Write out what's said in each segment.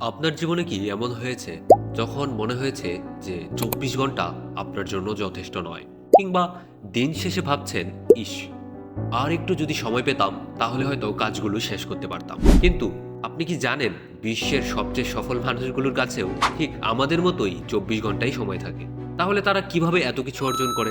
আপনার জীবনে কি এমন হয়েছে যখন মনে হয়েছে যে চব্বিশ ঘণ্টা আপনার জন্য যথেষ্ট নয়? কিংবা দিন শেষে ভাবছেন, ইস, আর একটু যদি সময় পেতাম, তাহলে হয়তো কাজগুলো শেষ করতে পারতাম। কিন্তু আপনি কি জানেন, বিশ্বের সবচেয়ে সফল মানুষগুলোর কাছেও ঠিক আমাদের মতোই চব্বিশ ঘন্টাই সময় থাকে? তাহলে তারা কীভাবে এত কিছু অর্জন করে?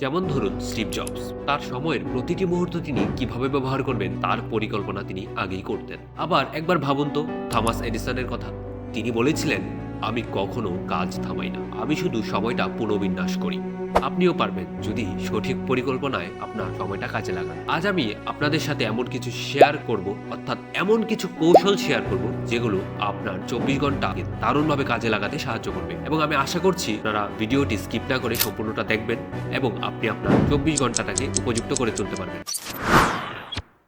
যেমন ধরুন স্টিভ জবস, তার সময়ের প্রতিটি মুহূর্ত তিনি কীভাবে ব্যবহার করবেন তার পরিকল্পনা তিনি আগেই করতেন। আবার একবার ভাবুন তো, থমাস এডিসনের কথা। তিনি বলেছিলেন, আমি কখনো কাজ থামাই না, আমি শুধু সময়টা পুনর্বিন্যাস করি। আপনিও পারবেন যদি সঠিক পরিকল্পনায় আপনার সময়টা কাজে লাগান। আজ আমি আপনাদের সাথে এমন কিছু শেয়ার করব, অর্থাৎ এমন কিছু কৌশল শেয়ার করব, যেগুলো আপনার চব্বিশ ঘন্টাকে দারুণভাবে কাজে লাগাতে সাহায্য করবে। এবং আমি আশা করছি আপনারা ভিডিওটি স্কিপ না করে সম্পূর্ণটা দেখবেন এবং আপনি আপনার চব্বিশ ঘন্টাটাকে উপযুক্ত করে তুলতে পারবেন।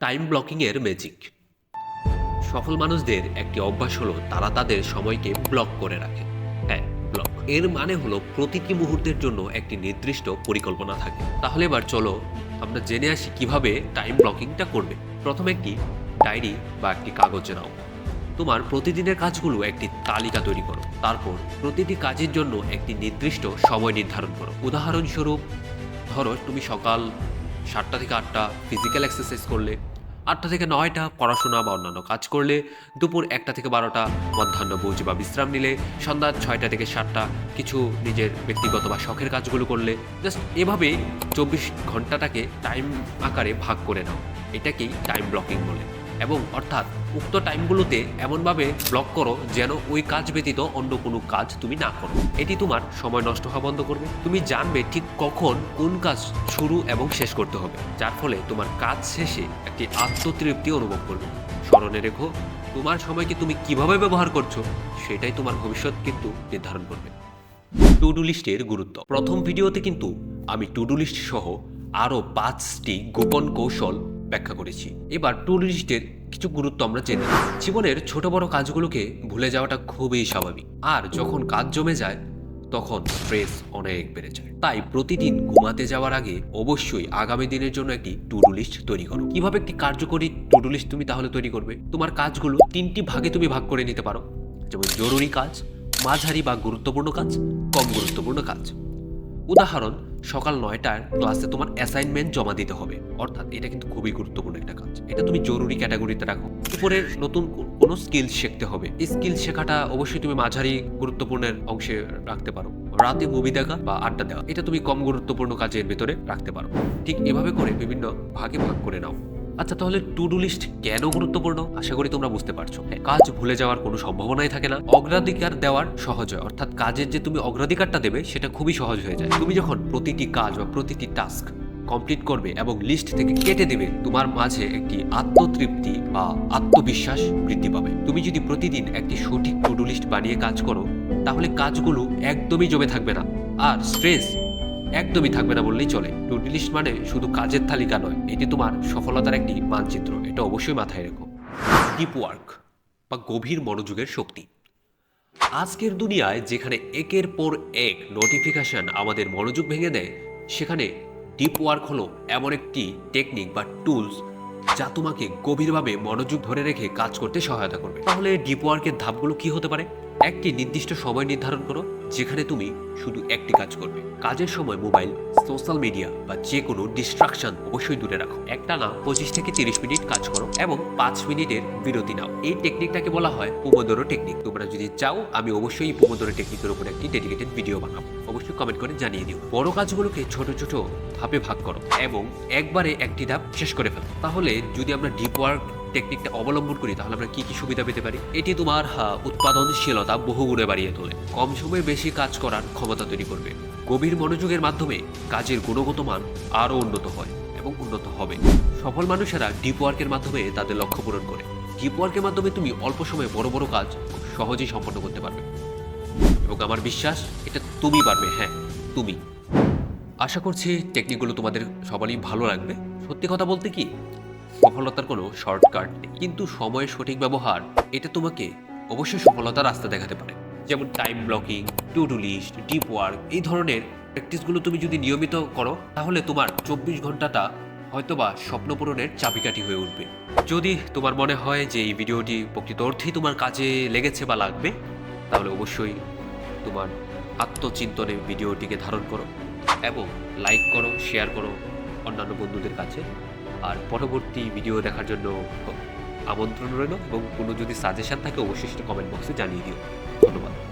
টাইম ব্লকিং এর ম্যাজিক সফল মানুষদের একটি অভ্যাস হলো তারা তাদের সময়কে ব্লক করে রাখে। এর মানে হলো প্রতিটি মুহূর্তের জন্য একটি নির্দিষ্ট পরিকল্পনা থাকে। তাহলে এবার চলো আমরা জেনে আসি কীভাবে টাইম ব্লকিংটা করবে। প্রথমে একটি ডায়েরি বা একটি কাগজে নাও। তোমার প্রতিদিনের কাজগুলো একটি তালিকা তৈরি করো। তারপর প্রতিটি কাজের জন্য একটি নির্দিষ্ট সময় নির্ধারণ করো। উদাহরণস্বরূপ, ধরো তুমি সকাল সাতটা থেকে আটটা ফিজিক্যাল এক্সারসাইজ করলে। আটটা থেকে নয়টা পড়াশোনা বা অন্যান্য কাজ করলে দুপুর একটা থেকে বারোটা মধ্যাহ্ন ভোজ বা বিশ্রাম নিলে সন্ধ্যা ছয়টা থেকে সাতটা কিছু নিজের ব্যক্তিগত বা শখের কাজগুলো করলে জাস্ট এভাবে চব্বিশ ঘন্টাটাকে টাইম আকারে ভাগ করে নাও। এটাকেই টাইম ব্লকিং বলে। এবং অর্থাৎ উক্ত টাইমগুলোতে এমনভাবে ব্লক করো যেন ওই কাজ ব্যতীত অন্য কোনো কাজ তুমি না করো। এটি তোমার সময় নষ্ট হওয়া বন্ধ করবে। তুমি জানবে ঠিক কখন কোন কাজ শুরু এবং শেষ করতে হবে, যার ফলে তোমার কাজ শেষে একটি আত্মতৃপ্তি অনুভব করবে। স্মরণে রেখো, তোমার সময়কে তুমি কীভাবে ব্যবহার করছ সেটাই তোমার ভবিষ্যৎ কিন্তু নির্ধারণ করবে। টু ডু লিস্টের গুরুত্ব। প্রথম ভিডিওতে কিন্তু আমি টু ডু লিস্ট সহ আরও পাঁচটি গোপন কৌশল ব্যাখ্যা করেছি। এবার টু লিস্টের কিছু গুরুত্ব আমরা জেনে জীবনের ছোট বড় কাজগুলোকে ভুলে যাওয়াটা খুবই স্বাভাবিক। আর যখন কাজ জমে যায়, তখন স্ট্রেস অনেক বেড়ে যায়। তাই প্রতিদিন ঘুমাতে যাওয়ার আগে অবশ্যই আগামী দিনের জন্য একটি টু ডু লিস্ট তৈরি করো। কীভাবে একটি কার্যকরী টু ডু লিস্ট তুমি তাহলে তৈরি করবে? তোমার কাজগুলো তিনটি ভাগে তুমি ভাগ করে নিতে পারো। যেমন জরুরি কাজ, মাঝারি বা গুরুত্বপূর্ণ কাজ, কম গুরুত্বপূর্ণ কাজ। উদাহরণ, সকাল নয়টার ক্লাসে তোমার অ্যাসাইনমেন্ট জমা দিতে হবে। অর্থাৎ এটা কিন্তু খুবই গুরুত্বপূর্ণ একটা কাজ। এটা তুমি জরুরি ক্যাটাগরিতে রাখো। উপরের নতুন কোনো স্কিল শিখতে হবে। এই স্কিল শেখাটা অবশ্যই তুমি মাঝারি গুরুত্বপূর্ণের অংশে রাখতে পারো। রাতে মুভি দেখা বা আড্ডা দেওয়া, এটা তুমি কম গুরুত্বপূর্ণ কাজের ভেতরে রাখতে পারো। ঠিক এভাবে করে বিভিন্ন ভাগে ভাগ করে নাও। আচ্ছা তাহলে টু ডু লিস্ট কেন গুরুত্বপূর্ণ? আশা করি তোমরা বুঝতে পারছ। হ্যাঁ, কাজ ভুলে যাওয়ার কোনো সম্ভাবনাই থাকে না। অগ্রাধিকার দেওয়ার সহজ হয়। অর্থাৎ কাজের যে তুমি অগ্রাধিকারটা দেবে সেটা খুবই সহজ হয়ে যায়। তুমি যখন প্রতিটি কাজ বা প্রতিটি টাস্ক কমপ্লিট করবে এবং লিস্ট থেকে কেটে দেবে তোমার মাঝে একটি আত্মতৃপ্তি বা আত্মবিশ্বাস বৃদ্ধি পাবে। তুমি যদি প্রতিদিন একটি সঠিক টু ডু লিস্ট বানিয়ে কাজ করো তাহলে কাজগুলো একদমই জমে থাকবে না। আর স্ট্রেস একদমই থাকবে না বললেই চলে। টু ডু লিস্ট মানে শুধু কাজের তালিকা নয়, এটি তোমার সফলতার একটি মানচিত্র। এটা অবশ্যই মাথায় রেখো। ডিপ ওয়ার্ক বা গভীর মনোযোগের শক্তি। আজকের দুনিয়ায় যেখানে একের পর এক নোটিফিকেশন আমাদের মনোযোগ ভেঙে দেয়, সেখানে ডিপ ওয়ার্ক হলো এমন একটি টেকনিক বা টুলস যা তোমাকে গভীরভাবে মনোযোগ ধরে রেখে কাজ করতে সহায়তা করবে। তাহলে ডিপ ওয়ার্কের ধাপগুলো কি হতে পারে? একটি নির্দিষ্ট সময় নির্ধারণ করো যেখানে তুমি শুধু একটি কাজ করবে। কাজের সময় মোবাইল, সোশ্যাল মিডিয়া বা যে কোনো ডিস্ট্রাকশন অবশ্যই দূরে রাখো। একটা না, পঁচিশ থেকে তিরিশ মিনিট কাজ করো এবং পাঁচ মিনিটের বিরতি নাও। এই টেকনিকটাকে বলা হয় পুমোদোরো টেকনিক তোমরা যদি চাও, আমি অবশ্যই পুমোদোরো টেকনিকের উপর একটি ডেডিকেটেড ভিডিও বানাবো। অবশ্যই কমেন্ট করে জানিয়ে দিও। বড় কাজগুলোকে ছোট ছোট ধাপে ভাগ করো এবং একবারে একটি ধাপ শেষ করে ফেলো। তাহলে যদি আমরা ডিপ ওয়ার্ক টেকনিকটা অবলম্বন করি, তাহলে আমরা কি কি সুবিধা পেতে পারি? এটি তোমার উৎপাদনশীলতা বহুগুণে বাড়িয়ে তোলে। কম সময়ে বেশি কাজ করার ক্ষমতা তৈরি করবে। গভীর মনোযোগের মাধ্যমে কাজের গুণগত মান আরও উন্নত হয় এবং উন্নত হবে। সফল মানুষেরা ডিপ ওয়ার্কের মাধ্যমে তাদের লক্ষ্য পূরণ করে। ডিপ ওয়ার্কের মাধ্যমে তুমি অল্প সময়ে বড় বড় কাজ খুব সহজেই সম্পন্ন করতে পারবে। এবং আমার বিশ্বাস, এটা তুমি পারবে হ্যাঁ তুমি। আশা করছি টেকনিকগুলো তোমাদের সবারই ভালো লাগবে। সত্যি কথা বলতে কি সফলতার কোনো শর্টকাট নেই। কিন্তু সময়ের সঠিক ব্যবহার, এটা তোমাকে অবশ্যই সফলতার রাস্তা দেখাতে পারে। যেমন time blocking to do list deep work এই ধরনের প্র্যাকটিসগুলো তুমি যদি নিয়মিত করো, তাহলে তোমার চব্বিশ ঘন্টাটা হয়তোবা স্বপ্ন পূরণের চাবিকাঠি হয়ে উঠবে। যদি তোমার মনে হয় যে এই ভিডিওটি প্রকৃত অর্থেই তোমার কাজে লেগেছে বা লাগবে, তাহলে অবশ্যই তোমার আত্মচিন্তনে ভিডিওটিকে ধারণ করো এবং লাইক করো শেয়ার করো অন্যান্য বন্ধুদের কাছে। আর পরবর্তী ভিডিও দেখার জন্য আমন্ত্রণ রইল এবং কোনো যদি সাজেশান থাকে অবশ্যই সেটা কমেন্ট বক্সে জানিয়ে দিও। ধন্যবাদ।